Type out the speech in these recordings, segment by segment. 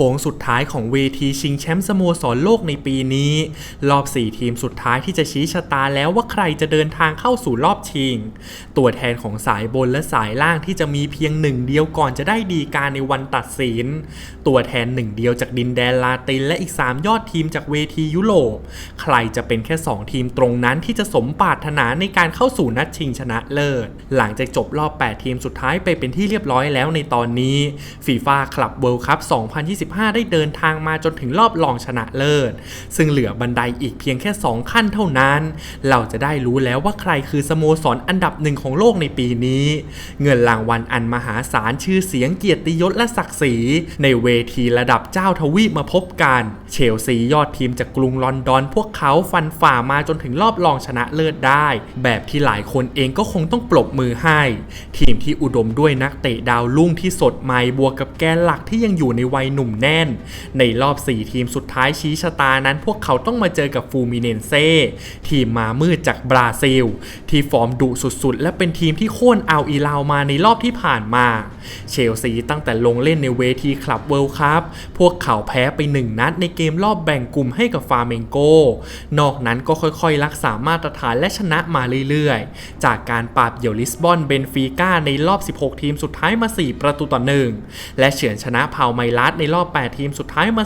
ค้งสุดท้ายของเวทีชิงแชมป์สโมสรโลกในปีนี้ รอบ 4 ทีมสุดท้ายที่จะชี้ชะตาแล้วว่าใครจะเดินทางเข้าสู่รอบชิง ตัวแทนของสายบนและสายล่างที่จะมีเพียงหนึ่งเดียวก่อนจะได้ดีการในวันตัดสิน ตัวแทนหนึ่งเดียวจากดินแดนลาตินและอีก 3 ยอดทีมจากเวทียุโรป ใครจะเป็นแค่ 2 ทีมตรงนั้นที่จะสมปรารถนาในการเข้าสู่นัดชิงชนะเลิศ หลังจากจบรอบ 8 ทีมสุดท้ายไปเป็นที่เรียบร้อยแล้วในตอนนี้ฟีฟ่าคลับเวิลด์คัพ2025ได้เดินทางมาจนถึงรอบรองชนะเลิศ ซึ่งเหลือบันไดอีกเพียงแค่ 2 ขั้นเท่านั้น เราจะได้รู้แล้วว่าใครคือสโมสรอันดับหนึ่งของโลกในปีนี้ เงินรางวัลอันมหาศาลชื่อเสียงเกียรติยศและศักดิ์ศรี ในเวทีระดับเจ้าทวีปมาพบกัน เชลซียอดทีมจากกรุงลอนดอน พวกเขาฟันฝ่ามาจนถึงรอบรองชนะเลิศได้ แบบที่หลายคนเองก็คงต้องปรบมือให้ ทีมที่อุดมด้วยนักเตะดาวรุ่งที่สดใหม่บวกกับแกนหลักที่ยังอยู่ในวัยหนุ่มแน่น ในรอบ 4 ทีมสุดท้ายชี้ชะตานั้น พวกเขาต้องมาเจอกับฟูมิเนนเซ่ทีมมามืดจากบราซิล ที่ฟอร์มดุสุดๆ และเป็นทีมที่โค่นเอาอีลาวมาในรอบที่ผ่านมา เชลซีตั้งแต่ลงเล่นในเวทีคลับเวิลด์คัพพวกเขาแพ้ไปหนึ่งนัดในเกมรอบแบ่งกลุ่มให้กับฟาเมงโก นอกนั้นก็ค่อยๆ รักษามาตรฐานและชนะมาเรื่อยๆ จากการปราบเยี่ยวลิสบอนเบนฟิก้าในรอบ 16 ทีมสุดท้ายมา 4 ประตูต่อหนึ่งและเฉือนชนะพาวไมลัสในรอบ8 ทีมสุดท้ายมา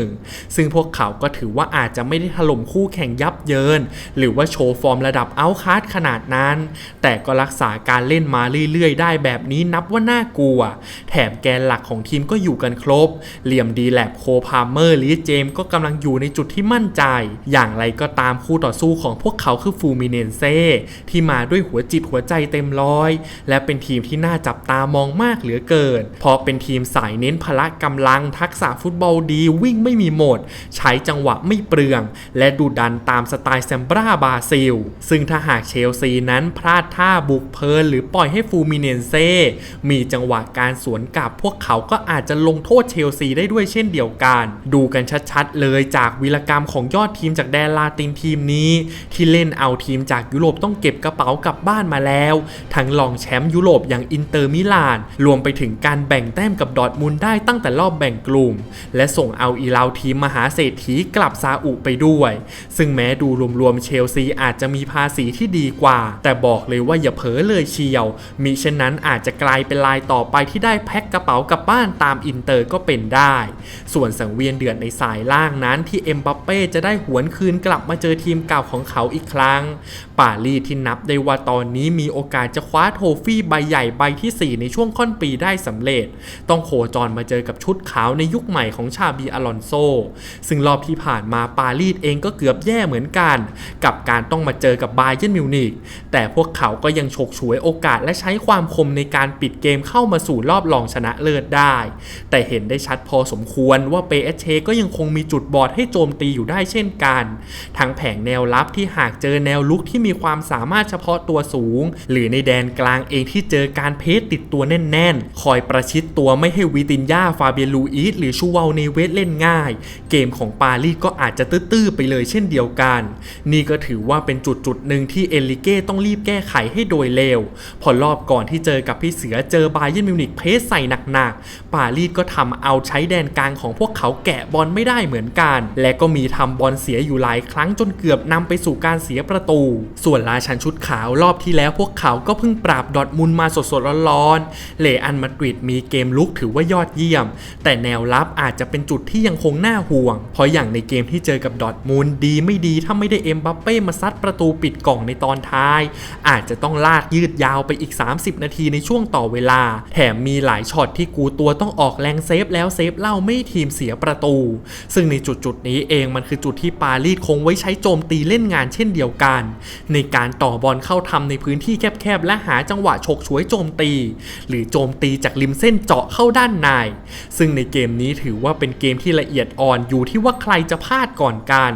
2-1 ซึ่งพวกเขาก็ถือว่าอาจจะไม่ได้ถล่มคู่แข่งยับเยิน หรือว่าโชว์ฟอร์มระดับเอาคาสขนาดนั้น แต่ก็รักษาการเล่นมาเรื่อยๆ ได้แบบนี้นับว่าน่ากลัว แถมแกนหลักของทีมก็อยู่กันครบ เหลี่ยมดีแลบโคพาเมอร์ลีเจมก็กำลังอยู่ในจุดที่มั่นใจ อย่างไรก็ตามคู่ต่อสู้ของพวกเขาคือฟูมิเนนเซ่ที่มาด้วยหัวจิตหัวใจเต็มร้อย และเป็นทีมที่น่าจับตามองมากเหลือเกินเพราะเป็นทีมสายเน้นพละกำลังทักษะฟุตบอลดี วิ่งไม่มีหมด ใช้จังหวะไม่เปลือง และดูดันตามสไตล์แซมบราบาซิล ซึ่งถ้าหากเชลซีนั้นพลาดท่าบุกเพลินหรือปล่อยให้ฟูมิเนนเซ่มีจังหวะการสวนกลับพวกเขาก็อาจจะลงโทษเชลซีได้ด้วยเช่นเดียวกัน ดูกันชัดๆเลยจากวีรกรรมของยอดทีมจากแดนลาตินทีมนี้ ที่เล่นเอาทีมจากยุโรปต้องเก็บกระเป๋ากลับบ้านมาแล้ว ทั้งรองแชมป์ยุโรปอย่างอินเตอร์มิลาน รวมไปถึงการแบ่งแต้มกับดอทมุนได้ตั้งแต่รอบแบ่งกลุ่ม และส่งเอาอีลาวทีมมหาเศรษฐีกลับซาอุไปด้วย ซึ่งแม้ดูรวมๆเชลซีอาจจะมีภาษีที่ดีกว่า แต่บอกเลยว่าอย่าเผลอเลยเชียว มิเช่นนั้นอาจจะกลายเป็นลายต่อไปที่ได้แพ็คกระเป๋ากลับบ้านตามอินเตอร์ก็เป็นได้ ส่วนสังเวียนเดือดในสายล่างนั้นที่เอ็มบัปเป้จะได้หวนคืนกลับมาเจอทีมเก่าของเขาอีกครั้ง ปารีสที่นับได้ว่าตอนนี้มีโอกาสจะคว้าโทฟี่ใบใหญ่ใบที่ 4 ในช่วงค่อนปีได้สำเร็จ ต้องโคจรมาเจอกับชุดขาวในยุคใหม่ของชาบีอลอนโซ ซึ่งรอบที่ผ่านมาปารีสเองก็เกือบแย่เหมือนกัน กับการต้องมาเจอกับบาเยนมิวนิกแต่พวกเขาก็ยังฉกฉวยโอกาสและใช้ความคมในการปิดเกมเข้ามาสู่รอบรองชนะเลิศได้ แต่เห็นได้ชัดพอสมควรว่าเปเอชเชก็ยังคงมีจุดบอดให้โจมตีอยู่ได้เช่นกัน ทั้งแผงแนวรับที่หากเจอแนวลุกที่มีความสามารถเฉพาะตัวสูง หรือในแดนกลางเองที่เจอการเพสติดตัวแน่น ๆ คอยประชิดตัวไม่ให้วิตินยาฟาเบียลูอิสหรือชูวาลเนเวสเล่นง่าย เกมของปารีสก็อาจจะตื้อๆไปเลยเช่นเดียวกัน นี่ก็ถือว่าเป็นจุดจุดหนึ่งที่เอลิเก้ต้องรีบแก้ไขให้โดยเร็ว พอรอบก่อนที่เจอกับพี่เสือเจอบาเยนมิวนิกเพสใส่หนักๆ ปารีสก็ทำเอาใช้แดนกลางของพวกเขาแกะบอลไม่ได้เหมือนกัน และก็มีทำบอลเสียอยู่หลายครั้งจนเกือบนำไปสู่การเสียประตู ส่วนราชันชุดขาวรอบที่แล้วพวกเขาก็เพิ่งปราบดอทมุนมาสดๆร้อนๆเลอันมาดริดมีเกมลุกถือว่ายอดเยี่ยม แต่แนนวรับอาจจะเป็นจุดที่ยังคงน่าห่วง เพราะอย่างในเกมที่เจอกับดอทมุนดีไม่ดีถ้าไม่ได้เอ็มบัปเป้มาซัดประตูปิดกล่องในตอนท้าย อาจจะต้องลากยืดยาวไปอีก 30 นาทีในช่วงต่อเวลา แถมมีหลายช็อตที่กูตัวต้องออกแรงเซฟแล้วเซฟเล่าไม่ทีมเสียประตู ซึ่งในจุดจุดๆนี้เองมันคือจุดที่ปารีสคงไว้ใช้โจมตีเล่นงานเช่นเดียวกัน ในการต่อบอลเข้าทำในพื้นที่แคบๆและหาจังหวะฉกฉวยโจมตี หรือโจมตีจากริมเส้นเจาะเข้าด้านใน ซึ่งในเกมนี้ถือว่าเป็นเกมที่ละเอียดอ่อนอยู่ที่ว่าใครจะพลาดก่อนกัน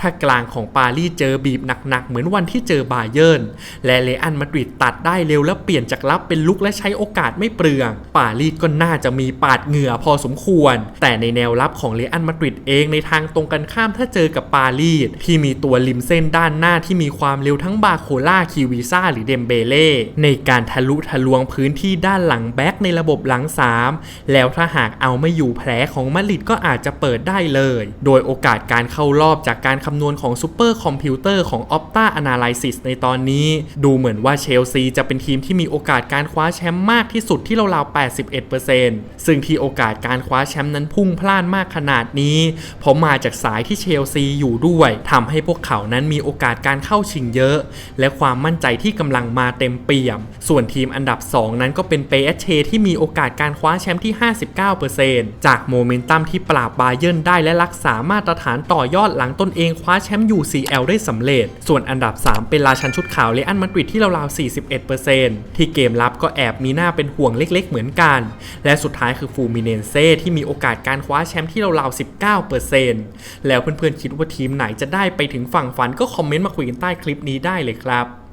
ถ้ากลางของปารีสเจอบีบหนักๆ เหมือนวันที่เจอบาเยิร์นและเลอันมาดริดตัดได้เร็วและเปลี่ยนจากรับเป็นลุกและใช้โอกาสไม่เปลือง ปารีสก็น่าจะมีปาดเหงื่อพอสมควร แต่ในแนวรับของเลอันมาดริดเองในทางตรงกันข้ามถ้าเจอกับปารีสที่มีตัวริมเส้นด้านหน้าที่มีความเร็วทั้งบาโคล่าคิวีซ่าหรือเดมเบเล่ในการทะลุทะลวงพื้นที่ด้านหลังแบ็กในระบบหลัง 3 แล้วถ้าหากเอาไม่อยู่อยู่แผลของมาดริดก็อาจจะเปิดได้เลย โดยโอกาสการเข้ารอบจากการคำนวณของซูเปอร์คอมพิวเตอร์ของ Opta Analysis ในตอนนี้ ดูเหมือนว่าเชลซีจะเป็นทีมที่มีโอกาสการคว้าแชมป์มากที่สุดที่ราวๆ81%ซึ่งที่โอกาสการคว้าแชมป์นั้นพุ่งพลานมากขนาดนี้ เพราะมาจากสายที่เชลซีอยู่ด้วยทำให้พวกเขานั้นมีโอกาสการเข้าชิงเยอะ และความมั่นใจที่กำลังมาเต็มเปี่ยม ส่วนทีมอันดับ 2 นั้นก็เป็นเปเอเชที่มีโอกาสการคว้าแชมป์ที่ 59%จากโมเมนตัมที่ปราบบาเยิร์นได้และรักษามาตรฐานต่อยอดหลังตนเองคว้าแชมป์ UCL ได้สำเร็จ ส่วนอันดับ 3 เป็นราชันชุดขาวเลอันมาดริดที่ราวๆ41%ที่เกมรับก็แอบมีหน้าเป็นห่วงเล็กๆ เหมือนกัน และสุดท้ายคือฟูมิเนเซ่ที่มีโอกาสการคว้าแชมป์ที่ราวๆ19%แล้วเพื่อนๆคิดว่าทีมไหนจะได้ไปถึงฝั่งฝันก็คอมเมนต์มาคุยกันใต้คลิปนี้ได้เลยครับ